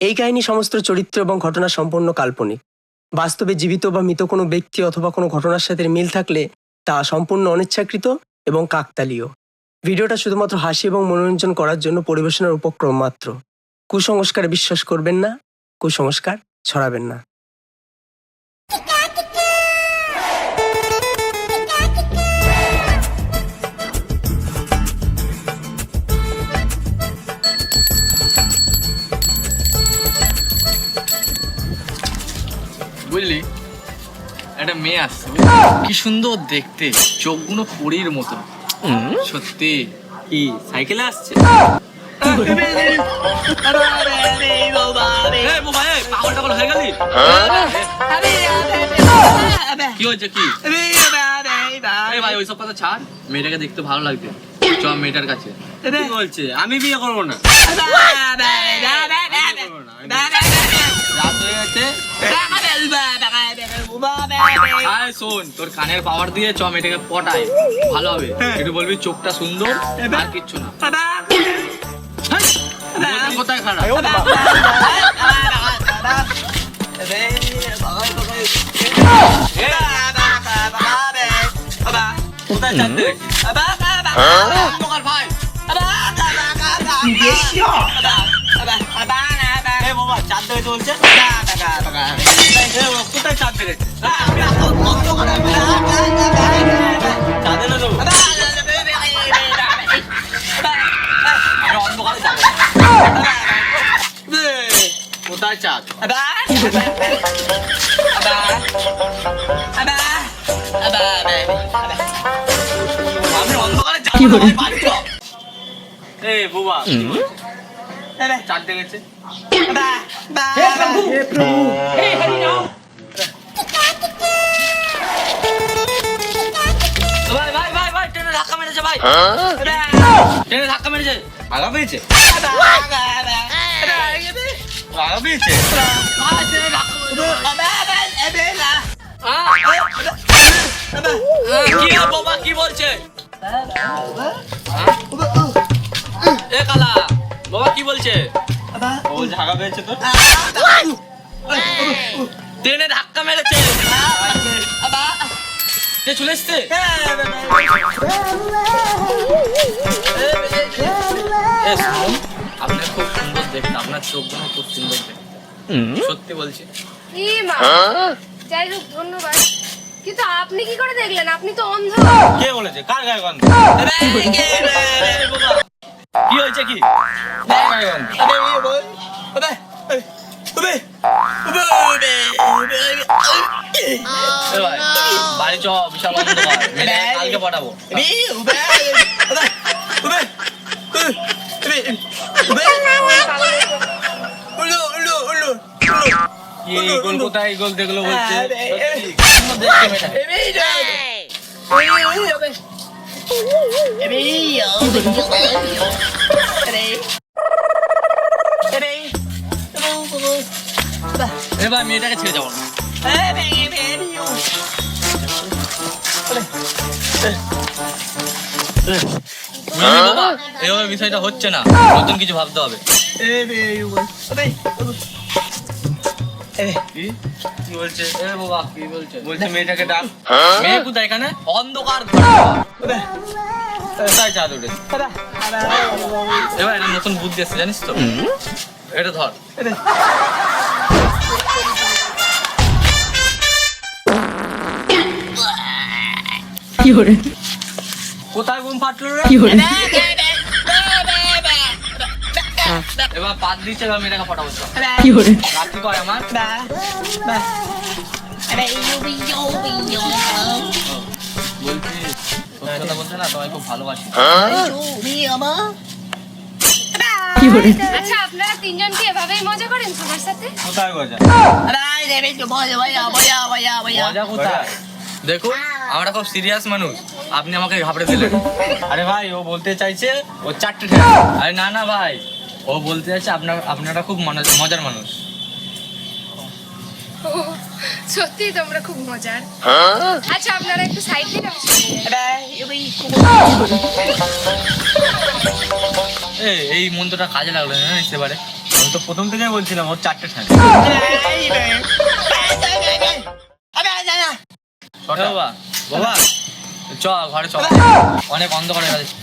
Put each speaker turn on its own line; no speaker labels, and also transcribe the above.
এই কাহিনী সমস্ত চরিত্র এবং ঘটনা সম্পূর্ণ কাল্পনিক। বাস্তবে জীবিত বা মৃত কোনো ব্যক্তি অথবা কোনো ঘটনার সাথে মিল থাকলে তা সম্পূর্ণ অনিচ্ছাকৃত এবং কাকতালীয়। ভিডিওটা শুধুমাত্র হাসি এবং মনোরঞ্জন করার জন্য পরিবেশনার উপক্রম মাত্র। কুসংস্কারে বিশ্বাস করবেন না কুসংস্কার ছড়াবেন না।
বুঝলি? একটা মেয়ে আসছে। কি সুন্দর দেখতে, চোখগুলো পরীর মতো। সত্যি?
কি, সাইকেলে আসছে?
ছাড়। মেয়েটাকে দেখতে ভালো লাগবে। চ মেয়েটার কাছে।
বলছে? আমি বিয়ে করব না।
রাত হয়ে গেছে। আয় শোন তোর কানের পাওয়ার দিয়ে চ মেয়েটাকে পটাই ভালো হবে একটু বলবি চোখটা সুন্দর আর কিচ্ছু না কোথায় খারাপ
কোথায় চাঁদতে
ভাই
এ বাবা চাঁদ দেখে চলছে বাবা, কোথায় চাঁদ দেখেছে চাঁদে না দেবো আমি অন্ধকারে যাব এ, কোথায় চাঁদ আমি অন্ধকারে যাব না, বাড়ি চ। এ বুবা চাঁদ ভাই ভাই ভাই ভাই ট্রেনে ধাক্কা মেরেছে ভাই। ট্রেনে ধাক্কা মেরেছে। আগা পেয়েছে? আগা পেয়েছে?
ভাই, ট্রেনে ধাক্কা মেরেছে। আহ, কি বাবা? কি বলছে? এ কালা বাবা কি বলছে
ঝাগা পেয়েছে তোর
ট্রেনে ধাক্কা মেরেছে চলে এসছে আপনার খুব সুন্দর দেখতে আপনার চোখগুলো খুব সুন্দর দেখতে সত্যি বলছি
যাই হোক ধন্যবাদ কিন্তু আপনি কি করে দেখলেন আপনি তো অন্ধ
কে বলেছে কার গায়ে গন্ধ কি হয়েছে কি
এ ভাই, বাড়ি চ বিশাল অন্ধকার মেয়েটাকে কালকে পাঠাবো
কি গোল কোথায় গোল দেখল বলছে
সুন্দর দেখতে মেয়েটা এ ভাই মেয়েটাকে ছেড়ে যাব না। এভাবে বিষয়টা হচ্ছে না। নতুন কিছু ভাবতে হবে। কি? কি বলছে? এ বাবা কি বলছে?
বলছে মেয়েটাকে ডাক।
মেয়ে কোথায় এখানে? অন্ধকার ঘর।
চাঁদ উঠেছে?
এবার একটা নতুন বুদ্ধি আছে জানিস তো? এটা ধর।
কোথায় ঘুম ফাটলো রে?
এবার পাত দিচ্ছে এবার মেয়েটাকে ফটাবো চল। রাত্রি কয় আমার? বলছি কথা বলতে না তোমায় খুব ভালোবাসি।
আচ্ছা আপনারা তিনজন কি এভাবেই মজা করেন সবার সাথে?
কোথায় গজা
মজা কোথায়? দেখুন আমরা খুব সিরিয়াস মানুষ আপনি আমাকে ঘাবড়ে দিলেন
আরে ভাই ও বলতে চাইছে ও চারটে ঠেলা
আরে না না ভাই ও বলতে চাইছে আপনার আপনারা খুব মনা- মজার মানুষ
সত্যি তোমরা খুব মজার আচ্ছা আপনারা একটু সাইড দিন
এই মন্ত্রটা কাজে লাগল না নিতে পারে
আমি তো প্রথম থেকে বলছিলাম ওর চারটে ঠান
বাবা বাবা চ ঘরে চল। অনেক অন্ধকার হয়ে গেছে।